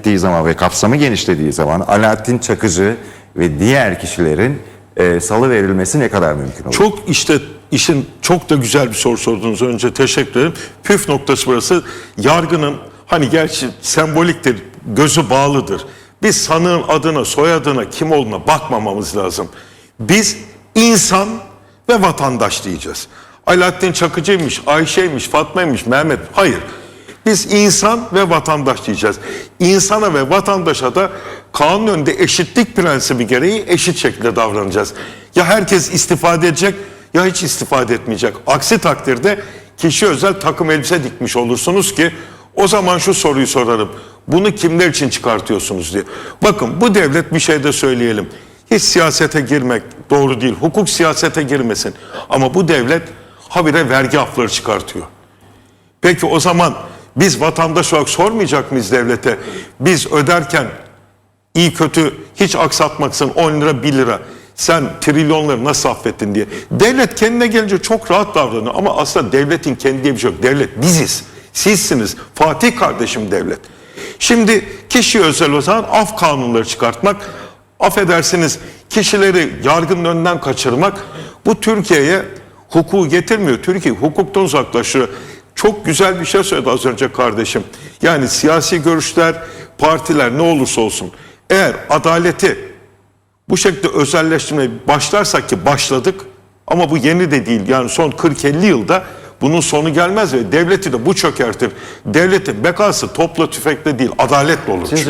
genişlettiği zaman ve kapsamı genişlediği zaman Alaaddin Çakıcı ve diğer kişilerin e, salı verilmesi ne kadar mümkün olur? Çok işte işin çok da güzel bir soru sordunuz önce teşekkür ederim. Püf noktası burası. Yargının hani gerçi semboliktir, gözü bağlıdır. Biz sanığın adına, soyadına, kim olduğuna bakmamamız lazım. Biz insan ve vatandaş diyeceğiz. Alaaddin Çakıcı'ymış, Ayşe'ymiş, Fatma'ymış, Mehmet. Hayır. Biz insan ve vatandaş diyeceğiz. İnsana ve vatandaşa da kanun önünde eşitlik prensibi gereği eşit şekilde davranacağız. Ya herkes istifade edecek ya hiç istifade etmeyecek. Aksi takdirde kişi özel takım elbise dikmiş olursunuz ki o zaman şu soruyu sorarım. Bunu kimler için çıkartıyorsunuz diye. Bakın bu devlet bir şey de söyleyelim. Hiç siyasete girmek doğru değil. Hukuk siyasete girmesin. Ama bu devlet habire vergi afları çıkartıyor. Peki o zaman biz vatandaş olarak sormayacak mıyız devlete? Biz öderken iyi kötü hiç aksatmaksın 10 lira 1 lira sen trilyonları nasıl affettin diye. Devlet kendine gelince çok rahat davranıyor ama aslında devletin kendi diye bir şey yok. Devlet biziz. Sizsiniz. Fatih kardeşim devlet. Şimdi kişi özel o zaman af kanunları çıkartmak, affedersiniz kişileri yargının önünden kaçırmak bu Türkiye'ye hukuku getirmiyor. Türkiye hukuktan uzaklaşıyor. Çok güzel bir şey söyledi az önce kardeşim. Yani siyasi görüşler, partiler ne olursa olsun eğer adaleti bu şekilde özelleştirmeye başlarsak ki başladık ama bu yeni de değil. Yani son 40-50 yılda bunun sonu gelmez ve devleti de bu çökertir. Devletin bekası topla tüfekle değil adaletle olur. Sizce